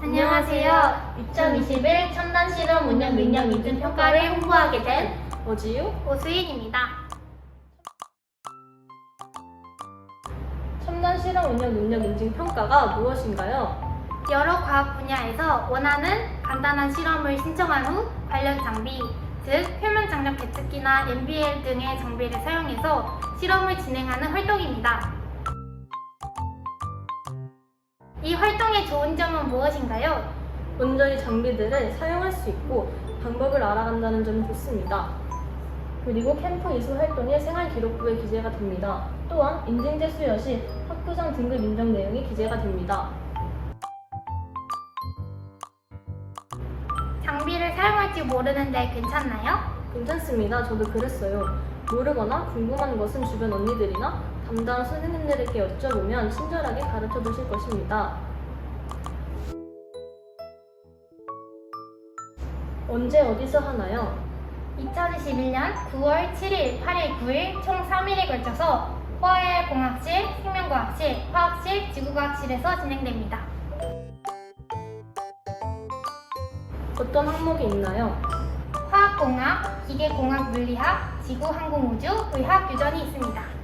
안녕하세요. 2021 첨단 실험 운영 능력 인증 평가를 홍보하게 된 어지유 오수인입니다. 첨단 실험 운영 능력 인증 평가가 무엇인가요? 여러 과학 분야에서 원하는 간단한 실험을 신청한 후 관련 장비, 즉 표면 장력 계측기나 MBL 등의 장비를 사용해서 실험을 진행하는 활동입니다. 이 활동의 좋은 점은 무엇인가요? 이 장비들을 사용할 수 있고 방법을 알아간다는 점이 좋습니다. 그리고 캠프 이수 활동의 생활 기록부에 기재가 됩니다. 또한 인증제 수여 시 학부장 등급 인정 내용이 기재가 됩니다. 장비를 사용할지 모르는데 괜찮나요? 괜찮습니다. 저도 그랬어요. 모르거나 궁금한 것은 주변 언니들이나 담당 선생님들에게 여쭤보면 친절하게 가르쳐 주실 것입니다. 언제 어디서 하나요? 2021년 9월 7일, 8일, 9일 총 3일에 걸쳐서 화해 공학실, 생명과학실, 화학실, 지구과학실에서 진행됩니다. 어떤 항목이 있나요? 화학공학, 기계공학, 물리학, 지구항공우주, 의학 유전이 있습니다.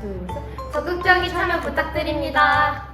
둘, 셋. 적극적인 참여 부탁드립니다.